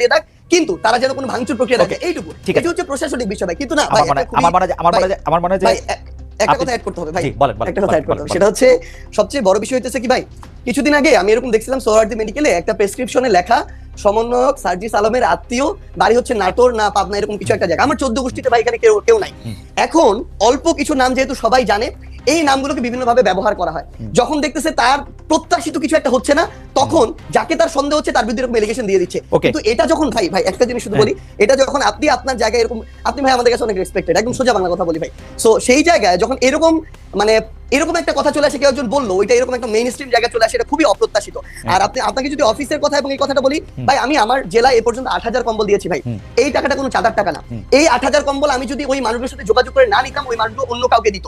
দিয়ে দেখ কিন্তু তারা যেন কোনো ভাঙচুর প্রক্রিয়া রাখে এইটুকু। ঠিক আছে। হচ্ছে প্রশাসনিক বিষয় ভাই কিন্তু না আমার মনে আমার মনে আমার মনে আমার মনে হয় ভাই একটা কথা অ্যাড করতে হবে ভাই। একটা কথা অ্যাড করতে হবে। সেটা হচ্ছে সবচেয়ে বড় বিষয় হচ্ছে কি ভাই কিছুদিন আগে আমি এরকম দেখছিলাম সোহরার্দি মেডিকেলে একটা প্রেসক্রিপশনে লেখা সমন্বয়ক সার্জিস আলমের আত্মীয় বাড়ি হচ্ছে নাটোর না পাবনা এরকম কিছু একটা জায়গা। আমার চোদ্দ গোষ্ঠীতে ভাই এখানে কেউ কেউ নাই। এখন অল্প কিছু নাম যেহেতু সবাই জানে এই নামগুলোকে বিভিন্নভাবে ব্যবহার করা হয়। যখন দেখতেছে তার প্রত্যাশিত কিছু একটা হচ্ছে না তখন যাকে তার সন্দেহ হচ্ছে তার বিরুদ্ধে এরকম এলিগেশন দিয়ে দিচ্ছে। কিন্তু এটা যখন ভাই ভাই একটা জিনিস শুধু হ্যাঁ। বলি এটা যখন আপনি আপনার জায়গায় এরকম আপনি ভাই আমাদের কাছে অনেক রেসপেক্টেড একদম সোজা বাংলা কথা বলি ভাই। সো সেই জায়গায় যখন এরকম মানে এরকম একটা কথা চলে আসে কেউ একজন বলল ওইটা এরকম একটা মেইন স্ট্রিম জায়গায় চলে আসে এটা খুবই অপ্রত্যাশিত। আর আপনি আপনাকে যদি অফিসের কথা এবং এই কথাটা বলি ভাই আমি আমার জেলায় এ পর্যন্ত আট হাজার কম্বল দিয়েছি ভাই। এই টাকাটা কোনো চাঁদার টাকা না। এই আট হাজার কম্বল আমি যদি ওই মানুষের সাথে যোগাযোগ করে না নিতাম ওই মানুষগুলো অন্য কাউকে দিত।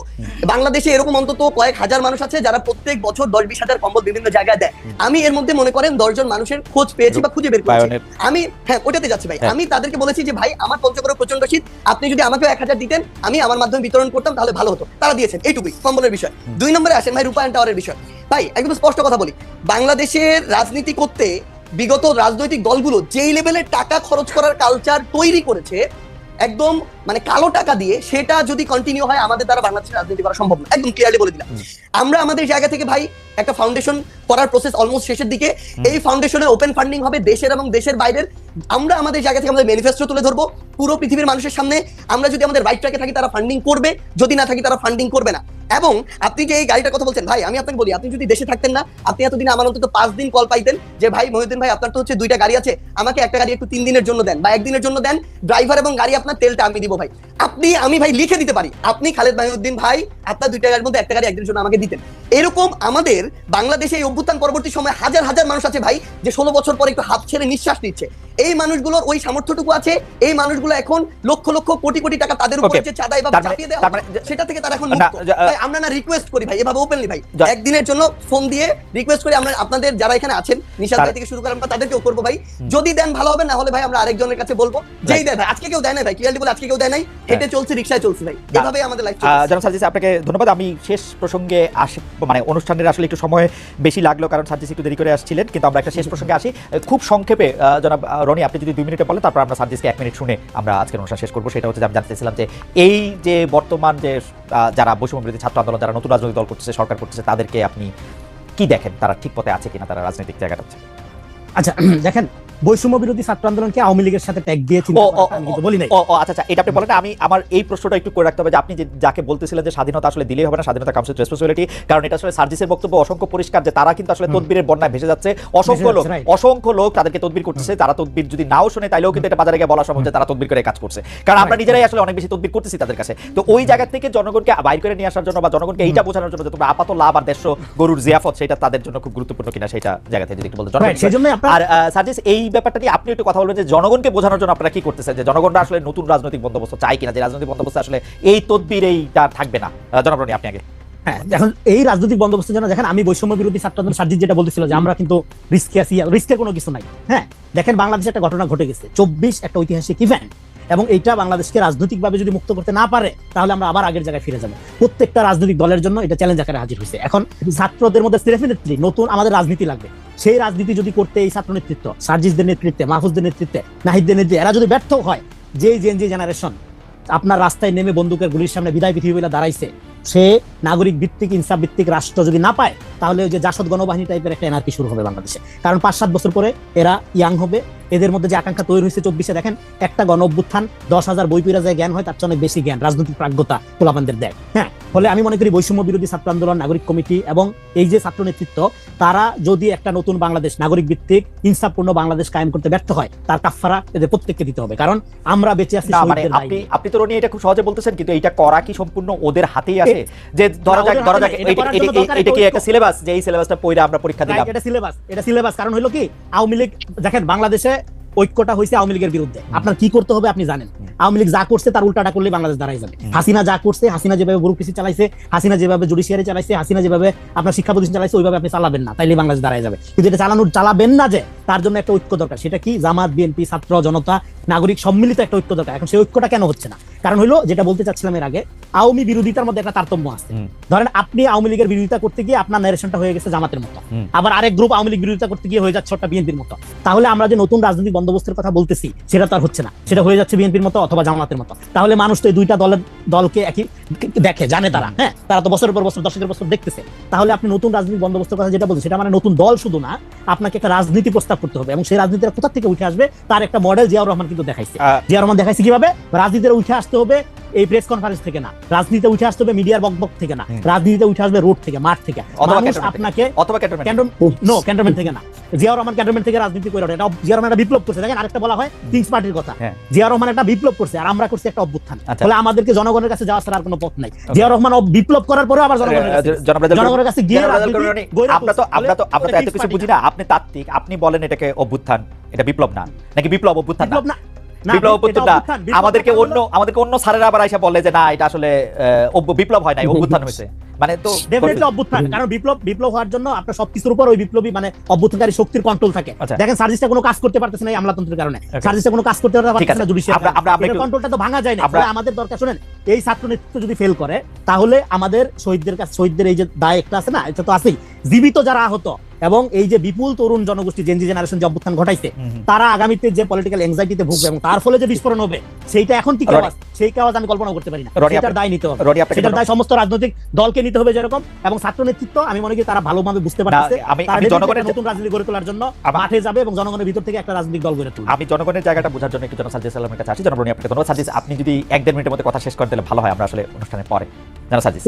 বাংলাদেশে এরকম অন্তত কয়েক হাজার মানুষ আছে যারা প্রত্যেক বছর দশ বিশ হাজার কম্বল বিভিন্ন জায়গায় দেয়। আমি এর মধ্যে মনে করেন দশজন মানুষের খোঁজ পেয়েছি বা খুঁজে বের করেছি। আমি হ্যাঁ ওটাতে যাচ্ছি ভাই। হ্যাঁ। আমি তাদেরকে বলেছি যে ভাই আমার পঞ্চগড়ে প্রচণ্ড শীত আপনি যদি আমাকেও এক হাজার দিতেন আমি আমার মাধ্যমে বিতরণ করতাম তাহলে ভালো হতো। তারা দিয়েছেন এইটুকুই। কম্বলের বিষয়। দুই নম্বরে আসেন ভাই রূপায়ণ টাওয়ারের বিষয়। ভাই একদম স্পষ্ট কথা বলি। বাংলাদেশের রাজনীতি করতে বিগত রাজনৈতিক দলগুলো যেই লেভেলের টাকা খরচ করার কালচার তৈরি করেছে একদম মানে কালো টাকা দিয়ে সেটা যদি কন্টিনিউ হয় আমাদের দ্বারা বাংলাদেশের রাজনীতি করা সম্ভব না। একদম ক্লিয়ারলি বলে দিলাম। আমরা আমাদের জায়গা থেকে ভাই একটা ফাউন্ডেশন করার প্রসেস অলমোস্ট শেষের দিকে। এই ফাউন্ডেশনে ওপেন ফান্ডিং হবে দেশের এবং দেশের বাইরের। আমরা আমাদের জায়গা থেকে আমাদের ম্যানিফেস্টো তুলে ধরবো। পুরো পৃথিবীর মানুষের সামনে আমরা যদি আমাদের রাইট ট্র্যাকে থাকি তারা ফান্ডিং করবে। যদি না থাকি তারা ফান্ডিং করবে না। এবং আপনি যে এই গাড়িটার কথা বলছেন? ভাই, আমি আপনাকে বলি, আপনি যদি দেশে থাকতেন না, আপনি এতদিন আমার অন্তত পাঁচ দিন কল পাইতেন যে, ভাই, মহিউদ্দিন ভাই, আপনার তো হচ্ছে দুইটা গাড়ি আছে, আমাকে একটা গাড়ি একটু তিন দিনের জন্য দেন বা একদিনের জন্য দেন ড্রাইভার এবং গাড়ি আপনার তেলটা আমি দিব ভাই। আপনি আমি ভাই লিখে দিতে পারি। আপনি খালেদ মাহিউদ্দিন ভাই আপনার দুইটা গাড়ির মধ্যে একটা গাড়ি একদিনের জন্য আমাকে দিতেন। এরকম আমাদের বাংলাদেশে এই অভ্যুত্থান পরবর্তী সময় হাজার হাজার মানুষ আছে ভাই যে ষোলো বছর পরে একটু হাত ছেড়ে নিঃশ্বাস নিচ্ছে। এই মানুষগুলোর ওই সামর্থ্যটুকু আছে এই মানুষগুলো এখন লক্ষ লক্ষ কোটি কোটি টাকা তাদের উপর যে চাঁদাই বা মানে- চাপিয়ে দেওয়া সেটা থেকে তারা এখন ভাই, আমরা না রিকোয়েস্ট করি ভাই এভাবে ওপেনলি ভাই। একদিনের জন্য ফোন দিয়ে রিকোয়েস্ট করি আমরা আপনাদের যারা এখানে আছেন নিশাদ ভাই থেকে শুরু করে আমরা তাদেরকেও করব ভাই। যদি দেন ভালো হবে না হলে ভাই আমরা আরেকজনের কাছে বলব। যেই দেয় ভাই আজকে কেউ দেয় না ভাই ক্লিয়ারলি বলে আজকে কেউ দেয় নাই। হেঁটে চলছে রিক্সায় চলছে ভাই। এভাবেই আমাদের লাইফ জনাব সার্জিস আপনাকে ধন্যবাদ। আমি শেষ প্রসঙ্গে আসি মানে অনুষ্ঠানের আসলে একটু সময় বেশি লাগল কারণ সার্জিস একটু দেরি করে আসছিলেন কিন্তু আমরা একটা শেষ প্রসঙ্গে আসি। খুব সংক্ষেপে জনাব রনি আপনি যদি দুই মিনিটে বলেন তারপর আমরা সার্জিসকে এক মিনিট শুনে আমরা আজকের অনুষ্ঠান শেষ করব। সেটা হচ্ছে আমি জানতে চাইছিলাম যে এই যে বর্তমান যে যারা বৈষম্য বিরোধী ছাত্র আন্দোলন যারা নতুন রাজনৈতিক দল করতেছে সরকার করতেছে তাদেরকে আপনি কি দেখেন? তারা ঠিক পথে আছে কিনা? তারা রাজনৈতিক জায়গাটা আচ্ছা দেখেন বৈষম্য বিরোধী ছাত্র আন্দোলনকে আওয়ামী লীগের সাথে ট্যাগ দিয়ে চিন্তা ও, ও, করাটা আমি কিন্তু বলি নাই। ও আচ্ছা আচ্ছা এটা আপনি বলেন আমি আমার এই প্রশ্নটা একটু করে রাখতে হবে যে আপনি যে যাকে বলতেছিলেন যে স্বাধীনতা আসলে দিলেই হবে না স্বাধীনতা কাউন্সিল রেসপন্সিবিলিটি কারণ এটা আসলে সার্জিসের বক্তব্য অসংখ্য পরিষ্কার যে তারা কিন্তু আসলে তদবিরের বন্যায় ভেসে যাচ্ছে। অসংখ্য লোক অসংখ্য লোক তাদেরকে তদবির করতেছে তারা তদবির যদি নাও শুনে তাইলেও কিন্তু এটা বাজারে গিয়ে বলা সম্ভব যে তারা তদবির করে কাজ করছে। কারণ আমরা নিজেরাই আসলে অনেক বেশি তদবির করতেছি তাদের কাছে। তো ওই জায়গা থেকে জনগণকে বাইর করে নিয়ে আসার জন্য বা জনগণকে এইটা বোঝানোর জন্য যে তোমরা আপাত লাভ আর দেশ গরুর জিয়াফত সেটা তাদের জন্য খুব গুরুত্বপূর্ণ কিনা সেটা জায়গা থেকে যদি একটু বলতে। আর সার্জিস এই ব্যাপারটা নিয়ে আপনি একটু কথা বলবেন যে জনগণকে বোঝানোর জন্য আপনারা কি করতেছেন? যে জনগণরা আসলে নতুন রাজনৈতিক বন্দোবস্ত চাই কিনা? যে রাজনৈতিক বন্দোবস্ত আসলে এই তদবির এইটা থাকবে না? জনগণী আপনি আগে। হ্যাঁ এখন এই রাজনৈতিক বন্দোবস্তের জন্য দেখেন, আমি বৈষম্য বিরোধী ছাত্র যেটা বলতেছিল যে আমরা কিন্তু রিস্কে আছি রিস্কের কোনো কিছু নাই। হ্যাঁ দেখেন বাংলাদেশে একটা ঘটনা ঘটে গেছে। চব্বিশ একটা ঐতিহাসিক ইভেন্ট এবং এইটা বাংলাদেশকে রাজনৈতিকভাবে যদি মুক্ত করতে না পারে, তাহলে আমরা আবার আগের জায়গায় ফিরে যাব। প্রত্যেকটা রাজনৈতিক দলের জন্য এটা চ্যালেঞ্জ আকারে হাজির হয়েছে। এখন ছাত্রদের মধ্যে ডেফিনেটলি নতুন আমাদের রাজনীতি লাগবে। সেই রাজনীতি যদি করতে এই ছাত্র নেতৃত্ব, সার্জিসদের নেতৃত্বে, মাহফুজদের নেতৃত্বে, নাহিদদের নেতৃত্বে, এরা যদি ব্যর্থ হয় যে জেন জি জেনারেশন আপনার রাস্তায় নেমে বন্দুকের গুলির সামনে বিদায় পৃথিবী বলে দাঁড়াইছে, সে নাগরিক ভিত্তিক ইনসাফ ভিত্তিক রাষ্ট্র যদি না পায়, তাহলে ওই যে জাসদ গণবাহিনী টাইপের একটা এনআরকি শুরু হবে বাংলাদেশে। কারণ পাঁচ সাত বছর পরে এরা ইয়াং হবে, এদের মধ্যে যে আকাঙ্ক্ষা তৈরি হয়েছে চব্বিশে, দেখেন, একটা গণ অভ্যুত্থান দশ হাজার বই পিরা যায় জ্ঞান হয়, তার চেয়ে অনেক বেশি জ্ঞান, রাজনৈতিক প্রাজ্ঞতা পোলাপানদের দেয়। হ্যাঁ ফলে আমি মনে করি বৈষম্য বিরোধী ছাত্র আন্দোলন নাগরিক কমিটি এবং এই যে ছাত্র নেতৃত্ব তারা যদি একটা নতুন বাংলাদেশ নাগরিক ভিত্তিক ইনসাফপূর্ণ বাংলাদেশ কায়েম করতে ব্যর্থ হয় তার কাফারা এদের প্রত্যেককে দিতে হবে। কারণ আমরা বেঁচে আছি মানে আপনি আপনি তো রনি এটা খুব সহজে বলতেছেন কিন্তু এটা করা কি সম্পূর্ণ ওদের হাতেই আছে? যে ধরা যাক ধরা যাক এটা কি একটা একটা সিলেবাস যে এই সিলেবাসটা পড়ে আমরা পরীক্ষা দিলাম। এটা সিলেবাস এটা সিলেবাস কারণ হলো কি আওয়ামী লীগ দেখেন বাংলাদেশে ঐক্যটা হয়েছে আওয়ামী লীগের বিরুদ্ধে। আপনার কি করতে হবে আপনি জানেন। আওয়ামী লীগ যা করছে তার উল্টাটা করলে বাংলাদেশ দাঁড়াই যাবে। হাসিনা যা করছে হাসিনা যেভাবে ব্যুরোক্রেসি চালাইছে হাসিনা যেভাবে জুডিশিয়ারি চালাইছে হাসিনা যেভাবে আপনার শিক্ষা প্রতিষ্ঠান চালাইছে ওইভাবে আপনি চালাবেন না তাইলে বাংলাদেশ দাঁড়াই যাবে। কিন্তু এটা চালানোর চালাবেন না যে তার জন্য একটা ঐক্য দরকার। সেটা কি? জামাত বিএনপি ছাত্র জনতা নাগরিক সম্মিলিত একটা ঐক্য দরকার। এখন সেই ঐক্যটা কেন হচ্ছে না? কারণ হলো যেটা বলতে চাচ্ছিলাম এর আগে আওয়ামী বিরোধিতার মধ্যে একটা তারতম্য আছে। ধরেন আপনি আওয়ামী লীগের বিরোধিতা করতে গিয়ে আপনার ন্যারেশনটা হয়ে গেছে জামাতের মতো। আবার আরেক গ্রুপ আওয়ামী লীগ বিরোধিতা করতে গিয়ে হয়ে যাচ্ছে ছোট্ট বিএনপির মতো। তাহলে আমরা যে নতুন রাজনৈতিক বন্দোবস্তের কথা বলতেছি সেটা তো আর হচ্ছে না। সেটা হয়ে যাচ্ছে বিএনপির মতো অথবা জামাতের মতো। তাহলে মানুষ তো এই দুইটা দলের দলকে একই দেখে জানে তারা হ্যাঁ? তারা তো বছরের পর বছর দশকের বছর দেখতেছে। তাহলে আপনি নতুন রাজনৈতিক বন্দোবস্তের কথা যেটা বলছেন সেটা মানে নতুন দল শুধু না আপনাকে একটা রাজনীতি প্রস্তাব করতে হবে। এবং সেই রাজনীতিটা কোথা থেকে উঠে আসবে? তার একটা মডেল জিয়াউর রহমান কিন্তু দেখাইছে। আহ, জিয়া রহমান দেখাইছে কীভাবে? রাজনীতিতে উঠে আসতে হবে এই প্রেস কনফারেন্স থেকে না। রাজনীতিতে উঠে আসতে হবে মিডিয়ার বকবক থেকে না। রাজনীতিতে উঠে আসবে রোড থেকে মাঠ থেকে। মানুষ আপনাকে নো ক্যান্টনমেন্ট থেকে। না। জিয়া রহমান ক্যান্টনমেন্ট থেকে রাজনীতি করে এটা জিয়া রহমান একটা বিপ্লব করছে। দেখেন আরেকটা বলা হয় কিংস পার্টির কথা। হ্যাঁ। জিয়া রহমান একটা বিপ্লব করছে আর আমরা করছি একটা অভ্যুত্থান। আচ্ছা। ফলে আমাদেরকে জনগণের কাছে যাওয়া ছাড়া আর কোনো পথ নাই। জিয়া রহমান বিপ্লব করার পরেও আবার জনগণের কাছে গেছে। জনগণের কাছে গিয়ে আমরা তো। আমরা তো আমরা তো এত কিছু পার্টি বুঝি না। আপনি তাত্ত্বিক আপনি বলেন এটাকে অভ্যুত্থান। এটা বিপ্লব না। নাকি বিপ্লব অভ্যুত্থান না। বিপ্লব আমাদেরকে অন্য আমাদেরকে অন্য স্যারেরা আবার আইসা বলে যে না এটা আসলে বিপ্লব হয় নাই অভ্যুত্থান হয়েছে। মানে তো ডেফিনেটলি অভ্যুত্থান। কারণ বিপ্লব বিপ্লব হওয়ার জন্য আপনার সবকিছুর উপর ওই বিপ্লবী মানে অভ্যুত্থানকারী শক্তির কন্ট্রোল থাকে। আচ্ছা। দেখেন সার্জিসটা কোনো কাজ করতে পারতেছে না এই আমলাতন্ত্রের কারণে। সার্জিসটা কোনো কাজ করতে পারতেছে না জুডিশিয়াল কন্ট্রোলটা তো ভাঙা যায় না। আমাদের দরকার শুনেন এই ছাত্র নেতৃত্ব যদি ফেল করে তাহলে আমাদের শহীদদের কাছে শহীদদের এই যে দায় একটা আছে না এটা তো আছেই। জীবিত যারা আহত এবং এই যে বিপুল তরুণ জনগোষ্ঠী জেনজি জেনারেশন যে অভ্যুত্থান ঘটাইছে। তারা আগামীতে যে পলিটিক্যাল এংজাইটিতে ভুগবে এবং তার ফলে যে বিস্ফোরণ হবে সেইটা এখন কি রনি- আওয়াজ সেই আওয়াজ আমি কল্পনা করতে পারি না। সেটার দায় নিতে হবে। সেটার দায় সমস্ত রাজনৈতিক দলকে নিতে হবে যেরকম এবং ছাত্র নেতৃত্ব আমি মনে করি তারা ভালোভাবে বুঝতে পারছে আমি- জনগণের নতুন রাজনীতি গড়ে তোলার জন্য মাঠে যাবে এবং জনগণের ভিতর থেকে একটা রাজনৈতিক দল গড়ে তুলবে। আমি জনগণের জায়গাটা বোঝার জন্য একটু জন সাজিদ সালামের কাছে আসি। জনগণ আপনাকে ধন্যবাদ। সাজিদ আপনি যদি এক দেড় মিনিটের মধ্যে কথা শেষ করে দিলে ভালো হয়। আমরা আসলে অনুষ্ঠানের পরে। জানা সাজিদ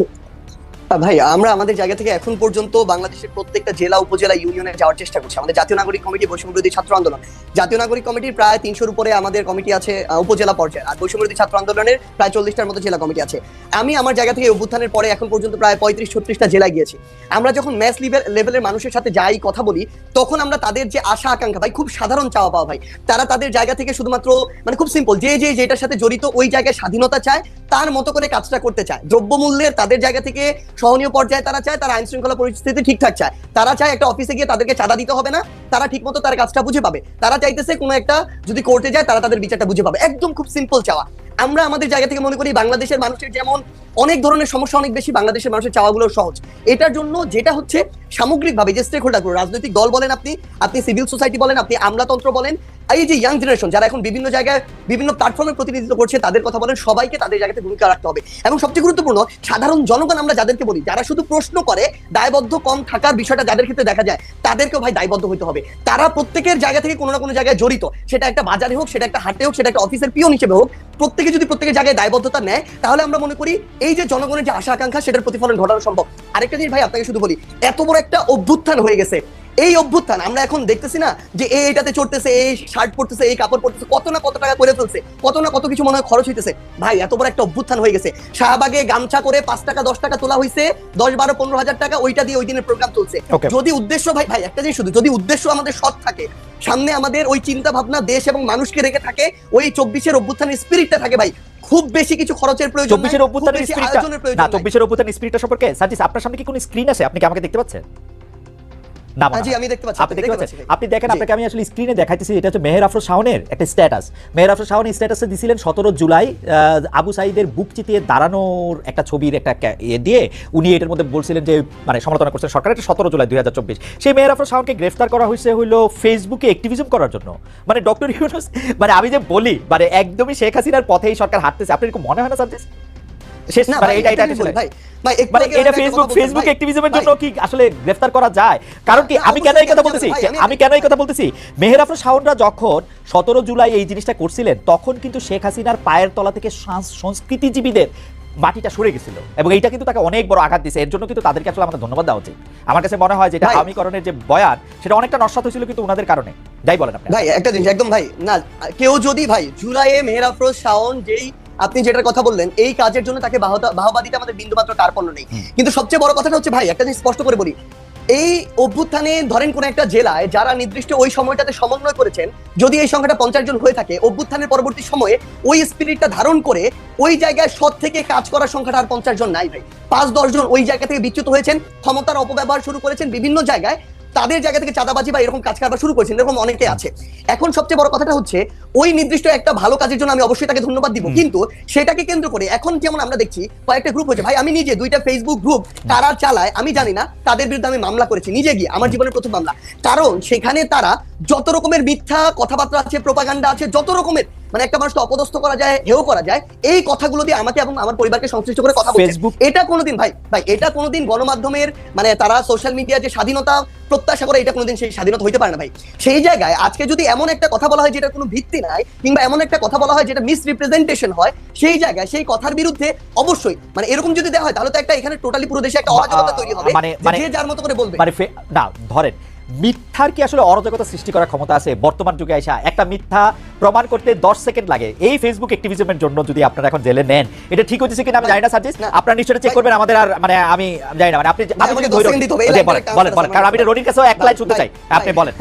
ভাই, আমরা আমাদের জায়গা থেকে এখন পর্যন্ত বাংলাদেশের প্রত্যেকটা জেলা, উপজেলা ইউনিয়নে যাওয়ার চেষ্টা করছি। আমাদের জাতীয় নাগরিক কমিটি বৈষম্য বিরোধী ছাত্র আন্দোলন। জাতীয় নাগরিক কমিটির প্রায় তিনশোর উপরে আমাদের কমিটি আছে উপজেলা পর্যায়ে আর বৈষম্য বিরোধী ছাত্র আন্দোলনের প্রায় চল্লিশটার মতো জেলা কমিটি আছে। আমি আমার জায়গা থেকে অভ্যুত্থানের পরে এখন পর্যন্ত প্রায় পঁয়ত্রিশ, ছত্রিশটা জেলায় গিয়েছি। আমরা যখন ম্যাচ লেভেল লেভেলের মানুষের সাথে যাই, কথা বলি, তখন আমরা তাদের যে আশা, আকাঙ্ক্ষা, ভাই, খুব সাধারণ চাওয়া পাওয়া, ভাই। তারা তাদের জায়গা থেকে শুধুমাত্র মানে খুব সিম্পল যে যে, যেটার সাথে জড়িত, ওই জায়গায় স্বাধীনতা চায়, তার মতো করে কাজটা করতে চায়। দ্রব্যমূল্যের তাদের জায়গা থেকে সহনীয় পর্যায়ে তারা চায়, তারা আইন শৃঙ্খলা পরিস্থিতি ঠিকঠাক চায়। তারা চায় একটা অফিসে গিয়ে তাদেরকে চাঁদা দিতে হবে না, তারা ঠিকমতো তার কাজটা বুঝে পাবে। তারা চাইতেছে কোনো একটা যদি কোর্টে যায়, তারা তাদের বিচারটা বুঝে পাবে। একদম খুব সিম্পল চাওয়া। আমরা আমাদের জায়গা থেকে মনে করি বাংলাদেশের মানুষের যেমন অনেক ধরনের সমস্যা অনেক বেশি, বাংলাদেশের মানুষের চাওয়াগুলো সহজ। এটার জন্য যেটা হচ্ছে সামগ্রিকভাবে যে স্টেক হোল্ডার রাজনৈতিক দল বলেন আপনি আপনি সিভিল সোসাইটি বলেন, আপনি আমলাতন্ত্র বলেন এই যে ইয়াং জেনারেশন যারা এখন বিভিন্ন জায়গায় বিভিন্ন প্ল্যাটফর্মে প্রতিনিধিত্ব করছে, তাদের কথা বলেন, সবাইকে তাদের জায়গাতে ভূমিকা রাখতে হবে। এবং সবচেয়ে গুরুত্বপূর্ণ, সাধারণ জনগণ আমরা যাদেরকে বলি, যারা শুধু প্রশ্ন করে, দায়বদ্ধ কম থাকার বিষয়টা যাদের ক্ষেত্রে দেখা যায়, তাদেরকেও ভাই দায়বদ্ধ হতে হবে। তারা প্রত্যেকের জায়গা থেকে কোনো না কোনো জায়গায় জড়িত। সেটা একটা বাজারে হোক, সেটা একটা হাটে হোক, সেটা একটা অফিসের পিয়ন হিসেবে হোক, প্রত্যেকে যদি প্রত্যেকের জায়গায় দায়বদ্ধতা নেয়, তাহলে আমরা মনে করি এই যে জনগণের যে আশা আকাঙ্ক্ষা সেটার প্রতিফলন ঘটানো সম্ভব। আরেকটা জিনিস ভাই, আপনাকে শুধু বলি, এত বড় একটা অভ্যুত্থান হয়ে গেছে। এই অভ্যুত্থান আমরা এখন দেখতেছি না যে এই এটাতে চড়তেছে এই শার্ট পরতেছে এই কাপড় পরতেছে কত না কত টাকা করে ফেলছে কত না কত কিছু মনে হয় খরচ হইতেছে। ভাই এত বড় একটা অভ্যুত্থান হয়ে গেছে। শাহবাগে গামছা করে পাঁচ টাকা দশ টাকা তোলা হয়েছে দশ বারো পনেরো হাজার টাকা ওইটা দিয়ে ওই দিনের প্রোগ্রাম চলছে। যদি উদ্দেশ্য ভাই ভাই একটা জিনিস শুধু যদি উদ্দেশ্য আমাদের সৎ থাকে সামনে আমাদের ওই চিন্তা ভাবনা দেশ এবং মানুষকে রেখে থাকে ওই চব্বিশের অভ্যুত্থানের স্পিরিটটা থাকে ভাই। খুব বেশি কিছু খরচের প্রয়োজন চব্বিশের অভ্যুত্থানের স্পিরিটটা না। চব্বিশের অভ্যুত্থানের স্পিরিটটা সম্পর্কে সাজিস আপনার সামনে কি কোনো স্ক্রিন আছে? আপনি কি আমাকে দেখতে পাচ্ছেন। আমি দেখতে পাচ্ছি আপনি দেখতে দেখতে পাচ্ছেন। আপনি দেখেন আপনাকে আমি আসলে স্ক্রিনে দেখাইতেছি এটা হচ্ছে মেহের আফরোজ শাওনের একটা স্ট্যাটাস মেহের আফরোজ শাওন স্ট্যাটাসে দিছিলেন সতেরো জুলাই আবু সাইদের বুক চিতিয়ে দাঁড়ানোর একটা ছবির একটা ইয়ে দিয়ে উনি এটার মধ্যে বলছিলেন যে মানে সমালোচনা করছেন সরকার এটা সতেরো জুলাই দুই হাজার চব্বিশ। সেই মেহের আফরোজ শাওনকে গ্রেফতার করা হয়েছে হইল ফেসবুকে অ্যাক্টিভিজম করার জন্য। মানে ডক্টর ইউনুস মানে আমি যে বলি মানে একদমই শেখ হাসিনার পথেই সরকার হাঁটতেছে। আপনার এরকম মনে হয় না সাবজেস শেষ না মানে এটা এটা ভাই। ভাই মানে এটা ফেসবুক ফেসবুক অ্যাক্টিভিজমের জন্য কি আসলে গ্রেফতার করা যায়? কারণ কি আমি কেন এই কথা বলতেছি? আমি- কেন এই কথা বলতেছি? মেহের আফরোজ শাওনরা যখন সতেরো জুলাই এই জিনিসটা করছিলেন তখন কিন্তু শেখ হাসিনার পায়ের তলা থেকে সংস্কৃতিজীবীদের মাটিটা সরে গেছিল। এবং এইটা কিন্তু তাকে অনেক বড় আঘাত দিছে এর জন্য কিন্তু তাদেরকে আসলে আমাদের ধন্যবাদ দেওয়া উচিত। আমার কাছে মনে হয় যেটা। আমিকরণের যে বয়ান সেটা অনেকটা নস্বাত হয়েছিল কিন্তু ওনাদের কারণে। যাই বলেন আপনি। ভাই একটা জিনিস একদম ভাই। না কেউ যদি ভাই জুলাইয়ে মেহের আফরোজ শাওন যেই আপনি যেটার কথা বললেন এই কাজের জন্য তাকে বাহবা দিতে আমাদের বিন্দুমাত্র কার্পণ্য নেই। কিন্তু সবচেয়ে বড় কথাটা হচ্ছে ভাই একটা জিনিস স্পষ্ট করে বলি। এই অভ্যুত্থানে ধরেন কোন একটা জেলায় যারা নির্দিষ্ট ওই সময়টাতে সমন্বয় করেছেন যদি এই সংখ্যাটা পঞ্চাশ জন হয়ে থাকে অভ্যুত্থানের পরবর্তী সময়ে ওই স্পিরিটটা ধারণ করে ওই জায়গায় সৎ থেকে কাজ করার সংখ্যাটা আর পঞ্চাশ জন নাই ভাই। পাঁচ দশ জন ওই জায়গা থেকে বিচ্যুত হয়েছেন ক্ষমতার অপব্যবহার শুরু করেছেন বিভিন্ন জায়গায় তাদের জায়গা থেকে চাঁদাবাজি বা এরকম কাজ কারবার শুরু করেছেন এরকম অনেকে আছে। এখন সবচেয়ে বড় কথাটা হচ্ছে ওই নির্দিষ্ট একটা ভালো কাজের জন্য আমি অবশ্যই তাকে ধন্যবাদ দিব। কিন্তু সেটাকে কেন্দ্র করে এখন যেমন আমরা দেখছি কয়েকটা গ্রুপ হচ্ছে ভাই আমি নিজে দুইটা ফেসবুক গ্রুপ তারা চালায় আমি জানি না তাদের বিরুদ্ধে আমি মামলা করেছি নিজে গিয়ে আমার জীবনের প্রথম মামলা। কারণ সেখানে তারা যত রকমের মিথ্যা কথাবার্তা আছে প্রপাগান্ডা আছে যত রকমের মানে একটা মানুষকে অপদস্থ করা যায় হেও করা যায় এই কথাগুলো দিয়ে আমাকে এবং আমার পরিবারকে সংশ্লিষ্ট করে কথা বলছে। এটা কোনোদিন ভাই ভাই এটা কোনোদিন গণমাধ্যমের মানে তারা সোশ্যাল মিডিয়া যে স্বাধীনতা প্রত্যাশা করে এটা কোনোদিন সেই স্বাধীনতা হইতে পারে না ভাই। সেই জায়গায় আজকে যদি এমন একটা কথা বলা হয় যেটা কোনো ভিত্তি নাই কিংবা এমন একটা কথা বলা হয় যেটা মিস রিপ্রেজেন্টেশন হয় সেই জায়গায় সেই কথার বিরুদ্ধে অবশ্যই মানে এরকম যদি দেওয়া হয় তাহলে তো একটা এখানে টোটালি পুরো দেশে একটা অরাজকতা তৈরি হবে মানে- যে মানে- যার মতো করে বলবে। মানে না ধরেন মিথ্যার কি আসলে অরাজকতা সৃষ্টি করার ক্ষমতা আছে? বর্তমান যুগে আসা একটা মিথ্যা প্রমাণ করতে 10 সেকেন্ড লাগে। এই ফেসবুক অ্যাক্টিভিজমের জন্য যদি আপনারা এখন জেলে নেন এটা ঠিক হচ্ছে কিনা আমি জানি না সার্জিস। আপনারা নিশ্চয়ই চেক করবেন আমাদের আর মানে আমি জানি না মানে আপনি আপনি যদি ধৈর্য- লাইনটার বলেন বলেন কারণ। আমি রনির কাছেও এক লাইন শুনতে চাই আপনি বলেন।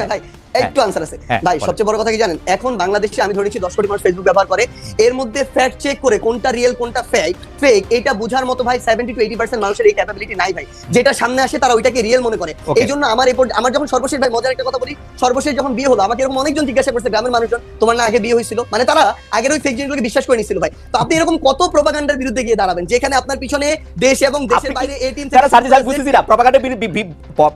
একটু আনসার আছে। হ্যাঁ, ভাই সবচেয়ে বড় কথা কি জানেন? এখন বাংলাদেশে আমি ধরেছি দশ কোটি মানুষ ফেসবুক ব্যবহার করে। এর মধ্যে ফ্যাক্ট চেক করে কোনটা রিয়েল কোনটা ফেক ফেক এটা বোঝার মতো ভাই সেভেন্টি টু এইটি পার্সেন্ট মানুষের এই ক্যাপাবিলিটি নাই ভাই। যেটা সামনে আসে তারা ওইটাকে রিয়েল মনে করে। এই জন্য আমার এই আমার যখন সর্বশেষ ভাই মজার একটা কথা বলি সর্বশেষ যখন বিয়ে হলো আমাকে এরকম অনেকজন জিজ্ঞাসা করছে গ্রামের মানুষজন তোমার না আগে বিয়ে হয়েছিল? মানে তারা আগের ওই ফেক জিনিসগুলোকে বিশ্বাস করে নিছিল ভাই তো আপনি এরকম কত প্রপাগান্ডার বিরুদ্ধে গিয়ে দাঁড়াবেন? যেখানে আপনার পিছনে দেশ এবং দেশের বাইরে এই টিম বুঝতেছি না প্রপাগান্ডার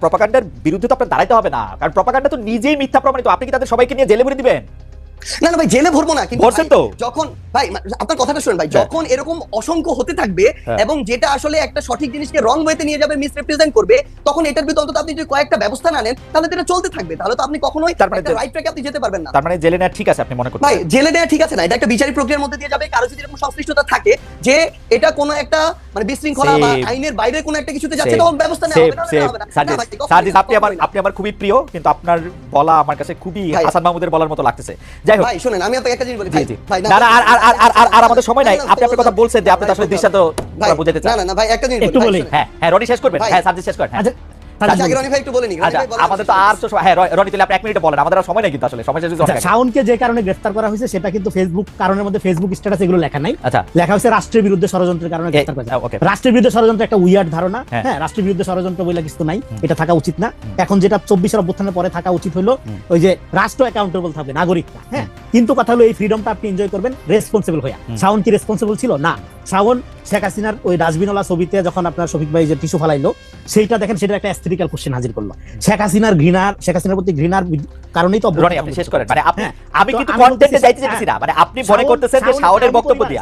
প্রপাগান্ডার বিরুদ্ধে তো আপনার দাঁড়াইতে হবে না কারণ প্রপাগান্ডা তো নিজেই মিথ্যা প্রমাণিত আপনি কি তাদের সবাইকে নিয়ে জেলে ভরে দিবেন? না না ভাই জেলে ভরবো না কিন্তু তো? যখন ভাই আপনার কথাটা শুনুন ভাই হ্যাঁ। যখন এরকম অসংখ্য হতে থাকবে হ্যাঁ। এবং যেটা আসলে একটা সঠিক জিনিসকে রং ওয়েতে নিয়ে যাবে মিসরিপ্রেজেন্ট করবে তখন এটার বিরুদ্ধে অন্তত আপনি যদি কয়েকটা ব্যবস্থা না নেন তাহলে এটা চলতে থাকবে। তাহলে তো আপনি কখনোই মানে রাইট ট্র্যাকে আপনি যেতে পারবেন না। তার মানে জেলে নেওয়া ঠিক আছে আপনি মনে করছেন? ভাই জেলে দেওয়া ঠিক আছে না এটা একটা বিচারিক প্রক্রিয়ার মধ্যে দিয়ে যাবে কারও যদি এরকম সংশ্লিষ্টতা থাকে যে এটা কোনো একটা মানে বিশৃঙ্খলা বা আইনের বাইরে কোনো একটা কিছুতে যাচ্ছে তখন ব্যবস্থা নেওয়া হবে না, আপনি আমার আপনি খুবই প্রিয় কিন্তু আপনার বলা আমার কাছে খুবই। হাসান মাহমুদের বলার মতো লাগতেছে। যাই হোক। ভাই শুনেন আমি আপনাকে একটা জিনিস বলি। ভাই না না আর আর আর আর- আর আমাদের সময় নাই। আপনি আপনার কথা বলছেন যে আপনি আসলে দৃষ্টান্ত বুঝাতে না চান না না ভাই একটা জিনিস একটু বলি। হ্যাঁ হ্যাঁ রনি শেষ করবেন। হ্যাঁ সার্জিস শেষ করেন। হ্যাঁ। একটু বলে নিন আমাদের তো আর তো সময়- হ্যাঁ র- রনি তাহলে আপনি এক মিনিটে বলেন আমাদের আর সময় নাই কিন্তু আসলে সময় শেষ হয়েছে অনেক আগে। শাওনকে যে কারণে গ্রেফতার করা হয়েছে সেটা কিন্তু ফেসবুক কারণের মধ্যে ফেসবুক স্ট্যাটাস এগুলো লেখা নাই। লেখা হয়েছে রাষ্ট্রের বিরুদ্ধে ষড়যন্ত্রের কারণে গ্রেফতার করা হ্যাঁ, okay. হয়েছে রাষ্ট্রের বিরুদ্ধে ষড়যন্ত্র একটা উইয়ার্ড ধারণা। হ্যাঁ। হ্যাঁ রাষ্ট্রের বিরুদ্ধে ষড়যন্ত্র বলে কিছু নাই এটা থাকা উচিত না। এখন যেটা চব্বিশের অভ্যুত্থানের পরে থাকা উচিত হলো ওই যে রাষ্ট্র অ্যাকাউন্টেবল থাকবে নাগরিকরা। হ্যাঁ কিন্তু কথা হলো এই ফ্রিডমটা আপনি এনজয় করবেন রেসপন্সিবল হুম। শাওন কি রেসপন্সিবল ছিল? না। শাওন শেখ হাসিনার ওই ডাস্টবিনওয়ালা ছবিতে যখন আপনার শফিক ভাই যে টিস্যু ফালাইলো সেইটা দেখেন সেটা একটা অ্যাস্থেটিক্যাল কোশ্চেন হাজির করল। শেখ হাসিনার ঘৃণার শেখ হাসিনার প্রতি ঘৃণার কারণেই তো আপনি শেষ করেন। মানে আপনি হ্যাঁ, আমি কিন্তু কন্টেন্টে যাইতে চাইছি না। মানে আপনি মনে করতেছেন যে শাওন শাওনের বক্তব্য দিয়া।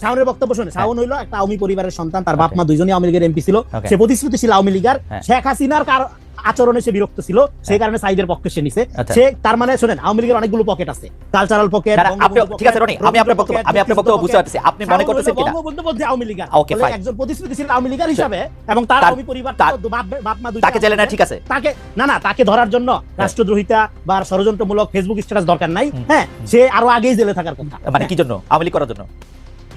শাওনের বক্তব্য শুনে শাওন হইল একটা আওয়ামী পরিবারের সন্তান তার বাপ মা দুইজনই আওয়ামী লীগের এমপি ছিল. সে প্রতিশ্রুতিশীল আওয়ামী লীগার। হ্যাঁ। শেখ হাসিনার কার- আচরণে সে বিরক্ত ছিল সেই কারণে সাইদের পক্ষে সে নিছে। আচ্ছা। সে তার মানে শুনেন আওয়ামী লীগের অনেকগুলো পকেট আছে। কালচারাল পকেট না, না, আপনি ঠিক আছে রনি আমি আপনার বক্তব্য আমি আপনার বক্তব্য বুঝতে পারতেছি। আপনি মনে করতেছেন কিনা? বঙ্গবন্ধু বলতে আওয়ামী Okay, বলে fine. একজন প্রতিশ্রুতিশীল আওয়ামী লীগার হিসাবে এবং তার আওয়ামী পরিবার তার- বাপ মা দুইটা তাকে জেলে নেওয়া ঠিক আছে। তাকে না না তাকে ধরার জন্য রাষ্ট্রদ্রোহিতা বা ষড়যন্ত্রমূলক ফেসবুক স্ট্যাটাস দরকার নাই। হ্যাঁ সে আরও আগেই জেলে থাকার কথা। মানে কি জন্য? আওয়ামী লীগ করার জন্য?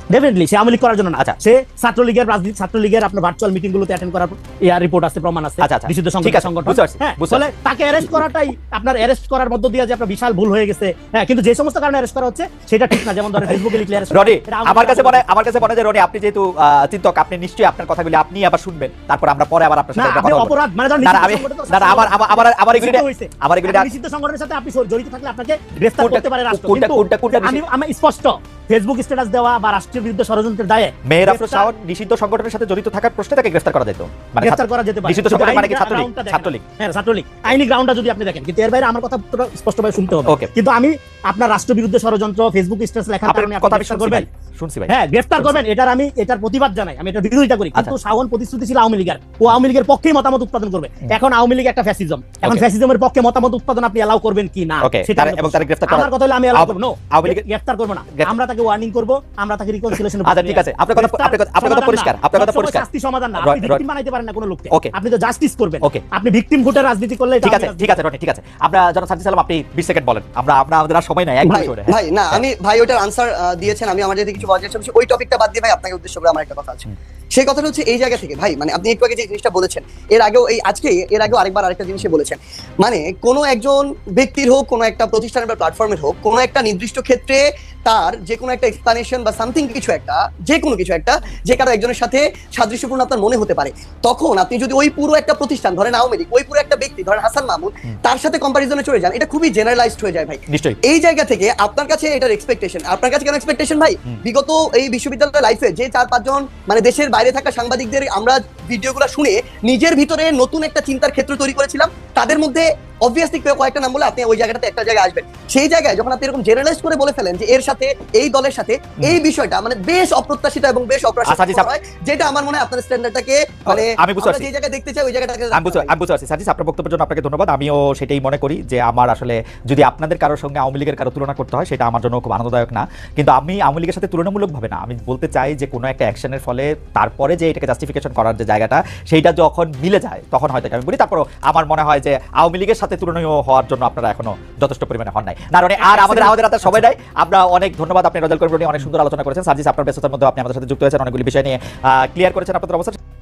ডেফিনেটলি সে আওয়ামী করার জন্য না আচ্ছা। সে ছাত্রলীগের রাজনীতি ছাত্রলীগের আপনার ভার্চুয়াল মিটিং গুলোতে অ্যাটেন্ড করার ইয়া রিপোর্ট আছে প্রমাণ আছে আচ্ছা, আচ্ছা। বিশুদ্ধ সংগঠন সংগঠন হ্যাঁ ফলে তাকে অ্যারেস্ট করাটাই আপনার অ্যারেস্ট করার মধ্য দিয়ে যে আপনার বিশাল ভুল হয়ে গেছে হ্যাঁ কিন্তু যে সমস্ত কারণে অ্যারেস্ট করা হচ্ছে সেটা ঠিক না যেমন ধরেন ফেসবুকে লিখলে করা, রনি আমার কাছে মনে আমার কাছে মনে যে রনি আপনি যেহেতু চিন্তক আপনি নিশ্চয়ই আপনার কথাগুলি আপনি আবার শুনবেন তারপর আমরা পরে আবার আপনার সাথে কথা বলব। অপরাধ মানে ধরেন না আমি না আমার আমার আমার এগুলি। আমার এগুলি নিষিদ্ধ সংগঠনের সাথে আপনি জড়িত থাকলে আপনাকে গ্রেফতার করতে পারে রাষ্ট্র কিন্তু আমি স্পষ্ট ফেসবুক স্ট্যাটাস দেওয়া বা রাষ্ট্রের বিরুদ্ধে ষড়যন্ত্রের দায়ে মেয়ের আফরোজ শাওন নিষিদ্ধ সংগঠনের সাথে জড়িত থাকার প্রশ্নে তাকে গ্রেফতার করা যেত মানে গ্রেফতার করা যেতে পারে। নিষিদ্ধ সংগঠন মানে কি ছাত্রলীগ? ছাত্রলীগ। হ্যাঁ ছাত্রলীগ। আইনি গ্রাউন্ডটা যদি আপনি দেখেন কিন্তু এর বাইরে আমার কথা পুরো স্পষ্টভাবে শুনতে হবে। কিন্তু আমি আপনার রাষ্ট্র বিরুদ্ধে ষড়যন্ত্র ফেসবুক স্ট্যাটাস লেখার কারণে আপনি কথা শুনছি করবেন। শুনছি ভাই। হ্যাঁ গ্রেফতার করবেন এটার আমি এটার প্রতিবাদ জানাই। আমি এটা বিরোধিতা করি। কিন্তু আচ্ছা। শাওন প্রতিশ্রুতিশীল আওয়ামী লীগের। ও আওয়ামী লীগের পক্ষেই মতামত উৎপাদন করবে। এখন আওয়ামী লীগ একটা ফ্যাসিজম এখন ফ্যাসিজমের পক্ষে মতামত উৎপাদন আপনি এলাও করবেন কি না সেটা এবং। তারা গ্রেফতার করা- আমার কথা হলো আমি এলাও করব। নো গ্রেফতার করব না। আমরা তাকে ওয়ার্নিং করব আমরা তাকে রিকনসিলিয়েশন আচ্ছা, ঠিক আছে। আপনার কথা- আপনার কথা- আপনার কথা পরিষ্কার, আপনার কথা পরিষ্কার। শাস্তি সমাধান না। আপনি ভিকটিম বানাইতে পারেন না কোনো লোককে। ওকে আপনি তো জাস্টিস করবেন. আপনি ভিকটিম ভোটের রাজনীতি করলে ঠিক আছে ঠিক আছে ঠিক আছে। আমরা জনাব সালাম আপনি 20 সেকেন্ড বলেন। আমরা আমরা আমাদের আর সময় নাই এক ভাই মিনিট করে। হ্যাঁ। ভাই না আমি ভাই ওটার আনসার দিয়েছেন। আমি আমার যদি কিছু বলার চেষ্টা করছি ওই টপিকটা বাদ দিয়ে ভাই আপনাকে উদ্দেশ্য করে আমার একটা কথা আছে। সেই কথাটা হচ্ছে এই জায়গা থেকে। ভাই মানে আপনি একটু আগে যে জিনিসটা বলেছেন এর আগেও এই আজকে এর আগেও আরেকবার আরেকটা জিনিসে বলেছেন। মানে কোনো একজন ব্যক্তির হোক কোনো একটা প্রতিষ্ঠানের বা প্ল্যাটফর্মের হোক কোনো একটা নির্দিষ্ট ক্ষেত্রে তার যে কোনো একটা এক্সপ্লানেশন বা সামথিং কিছু একটা যে কোনো কিছু একটা যে কারও একজনের সাথে সাদৃশ্যপূর্ণ আপনার মনে হতে পারে। তখন আপনি যদি ওই পুরো একটা প্রতিষ্ঠান ধরেন আওয়ামী লীগ ওই পুরো একটা ব্যক্তি ধরেন হাসান মাহমুদ তার সাথে কম্পারিজনে চলে যান এটা খুবই জেনারেলাইজড হয়ে যায় ভাই। এই জায়গা থেকে আপনার কাছে এটার এক্সপেকটেশন আপনার কাছে কেন এক্সপেকটেশন ভাই? বিগত এই বিশ্ববিদ্যালয় লাইফে যে চার পাঁচজন মানে দেশের বাইরে থাকা সাংবাদিকদের আমরা ভিডিওগুলো শুনে নিজের ভিতরে নতুন একটা চিন্তার ক্ষেত্র তৈরি করেছিলাম। তাদের মধ্যে অবভিয়াসলি কেউ কয়েকটা নাম বলে আপনি ওই জায়গাটাতে একটা জায়গায় আসবেন। সেই জায়গায় যখন আপনি এরকম জেনারেলাইজ করে বলে ফেলেন যে এর সাথে এই দলের সাথে এই বিষয়টা মানে বেশ অপ্রত্যাশিত এবং বেশ অপ্রত্যাশিত আচ্ছা, স্যার। হয় যেটা আমার মনে হয় আপনার স্ট্যান্ডার্ডটাকে মানে আমি বুঝতে পারছি। যে জায়গায় দেখতে চাই ওই জায়গাটাকে আমি বুঝতে আমি বুঝতে পারছি। সাজিস আপনার বক্তব্যের জন্য আপনাকে ধন্যবাদ। আমিও সেটাই মনে করি যে আমার আসলে যদি আপনাদের কারোর সঙ্গে আওয়ামী লীগের কারও তুলনা করতে হয় সেটা আমার জন্য খুব আনন্দদায়ক না। কিন্তু আমি আওয়ামী লীগের সাথে তুলনামূলকভাবে না। আমি বলতে চাই যে কোনো একটা অ্যাকশনের ফলে তারপরে যে এটাকে জাস্টিফিকেশন করার যে জায়গাটা সেইটা যখন মিলে যায় তখন হয়তো আমি বলি তারপরও আমার মনে হয় যে আওয়ামী লীগের সাথে তুলনীয় হওয়ার জন্য আপনারা এখনও যথেষ্ট পরিমাণে হন নাই। না মানে আর আমাদের আমাদের হাতে সবাই নাই। আমরা অনেক ধন্যবাদ আপনি রজাল করিম অনেক সুন্দর আলোচনা করেছেন। সার্জিস আপনার ব্যস্ততার মধ্যে আপনি আমাদের সাথে যুক্ত হয়েছেন অনেকগুলি বিষয় নিয়ে ক্লিয়ার করেছেন আপনাদের অবস্থা